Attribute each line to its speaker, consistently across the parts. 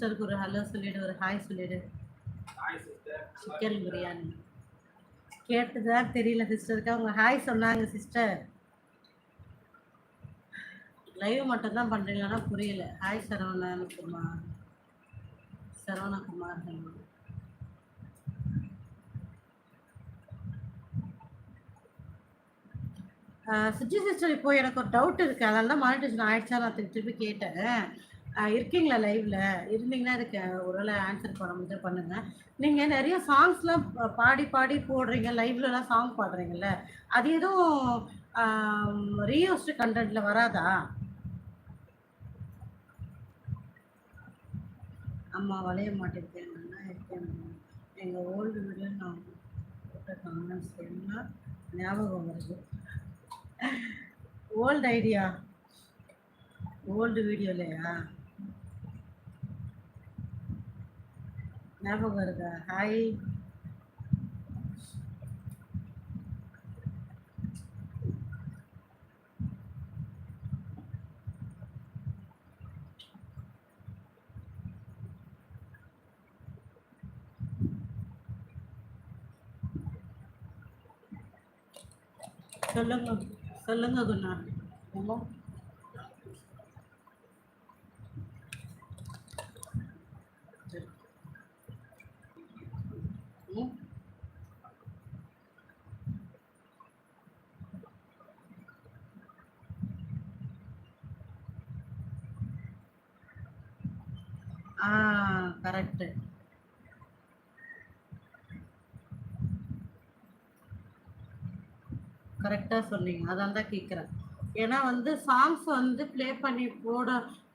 Speaker 1: சிஸ்டருக்கு ஒரு ஹலோ சொல்லிடு ஒரு ஹாய் சொல்லிடு. சிக்கன் பிரியாணி. கேட்டதா தெரியல சிஸ்டருக்கு. அவங்க ஹாய் சொன்னாங்க சிஸ்டர். லைவ் மட்டும் தான் பண்ணுறீங்களான்னா புரியல. ஹாய் சரவணகுமார். ஆஹ் சுஜி சிஸ்டர் இப்போ எனக்கு ஒரு டவுட் இருக்கு. அதனால தான் மானிட்டேஷன் ஆயிடுச்சா நான் திருப்பி கேட்டேன். இருக்கீங்களா லைவ்ல இருந்தீங்கன்னா இதுக்கு ஒருவேளை ஆன்சர் பண்ண முடிஞ்ச பண்ணுங்க. நீங்க நிறைய சாங்ஸ்லாம் பாடி பாடி போடுறீங்க லைவ்லலாம் சாங் பாடுறீங்கல்ல அது எதுவும் ரீயூஸ்டு கண்டென்ட்ல வராதா? அம்மா வளைய மாட்டேன் நல்லா இருக்கேன்? எங்கள் ஓல்டு வீடியோ நான் போட்ட எல்லாம் ஞாபகம் வருது. ஓல்டு ஐடியா ஓல்டு வீடியோலையா ஞாபகம் வருதா? ஹாய் சொல்லுங்க சொல்லுங்க குணா. ஆ கரெக்ட் கரெக்டாக சொன்னீங்க. அதான் தான் கேட்குறேன் ஏன்னா வந்து சாங்ஸ் வந்து ப்ளே பண்ணி போட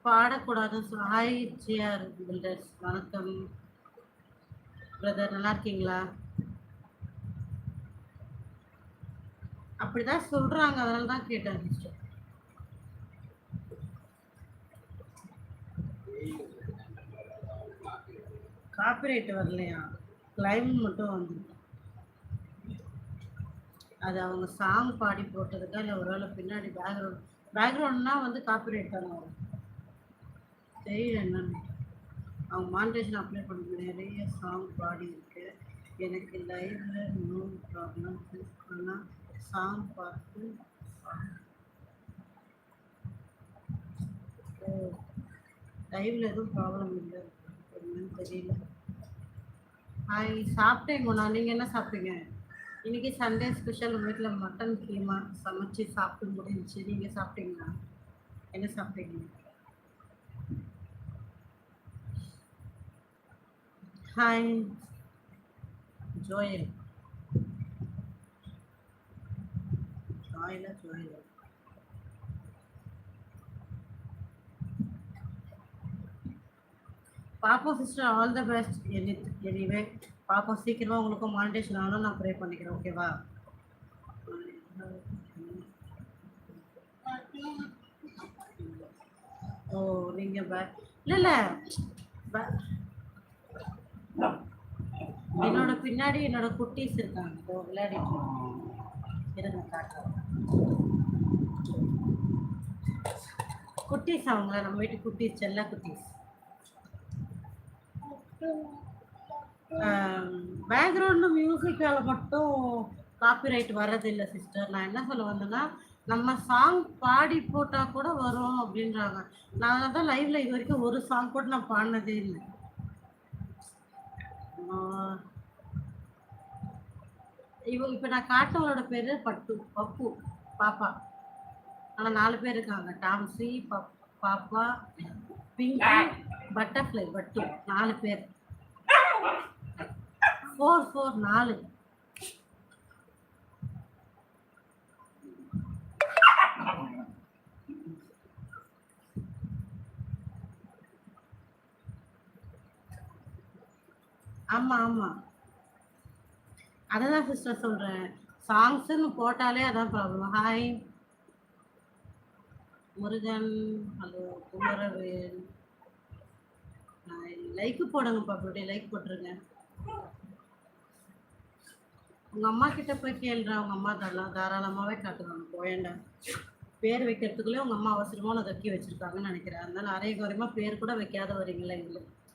Speaker 1: பாடக்கூடாது ஹாய் ஜிஆர் பில்டர்ஸ் வணக்கம். பிரதர் நல்லா இருக்கீங்களா அப்படிதான் சொல்றாங்க. அதனால தான் கேட்டேன் காப்பிரைட் வரலையா? கிளைம் மட்டும் வந்து அது அவங்க சாங் பாடி போட்டதுக்கா இல்லை ஒரு வேளை பின்னாடி பேக்ரவுண்ட் பேக்ரவுண்ட்னா வந்து காப்பிரைட் தானே வரும். தெரியல என்னன்னு. அவங்க மாண்டேஷன் அப்ளை பண்ண நிறைய சாங் பாடி இருக்கு. எனக்கு லைவ்ல நோ ப்ராப்ளம் ஆனால் சாங் பார்த்து ஓ லைவ்ல எதுவும் ப்ராப்ளம் இல்லை. என்னன்னு தெரியல. ஹாய் சாப்பிட்டேங்கண்ணா நீங்கள் என்ன சாப்பிட்டீங்க? இன்னைக்கு சண்டே ஸ்பெஷல் உங்கள் வீட்டில் மட்டன் கீமா சமைச்சு சாப்பிட்டு முடிஞ்சுச்சு. நீங்கள் சாப்பிட்டீங்களா? என்ன சாப்பிட்டீங்க? ஹாய் ஜோயல் ஜோயலா ஜோயலா பாப்பா sister all the best any anyway பாப்பா சீக்கிரமாக உங்களுக்கும் மானிட்டேஷன் ஆகணும் நான் ப்ரே பண்ணிக்கிறேன் ஓகேவா ஓ நீங்கள் பே இல்லை இல்லை. என்னோட பின்னாடி என்னோட குட்டீஸ் இருக்காங்க. விளையாடிட்டு இருங்க காட்டுறேன். குட்டீஸ் அவங்கள? நம்ம வீட்டு குட்டீஸ் செல்ல குட்டீஸ். பேக்ரவுண்டு மியூசிக்கால் மட்டும் காப்பிரைட் வர்றதில்லை சிஸ்டர் நான் என்ன சொல்ல வந்தேன்னா நம்ம சாங் பாடி போட்டால் கூட வரும் அப்படின்றாங்க. நான் தான் லைவில் இது வரைக்கும் ஒரு சாங் கூட நான் பாடினதே இல்லை. இவங்க இப்போ நான் காட்டவளோட பேர் பட்டு பப்பு பாப்பா. ஆனால் நாலு பேர் இருக்காங்க. டாம்ஸி பப் பாப்பா பிங்கி பட்டர்ஃப்ளை பட்டு. நாலு பேர். ஃபோர் ஃபோர் நாலு. ஆமா ஆமா. அததான் சிஸ்டர் சொல்றேன். சாங்ஸ்னு போட்டாலே அதான் problem hi Murugan hello Kumaravel. Like போடுங்கப்பா அப்படியே லைக் போட்டுருங்க. உங்க அம்மா கிட்ட போய் கேளுடா உங்க அம்மா தாரா தாராளமாவே காட்டுவாங்க போயண்டா. பேர் வைக்கிறதுக்குள்ளே உங்க அம்மா அவசரமா அதை கக்கி வச்சிருக்காங்கன்னு நினைக்கிறேன். அதனால அரைய குறையமா பேர் கூட வைக்காத வரீங்களா எங்களுக்கு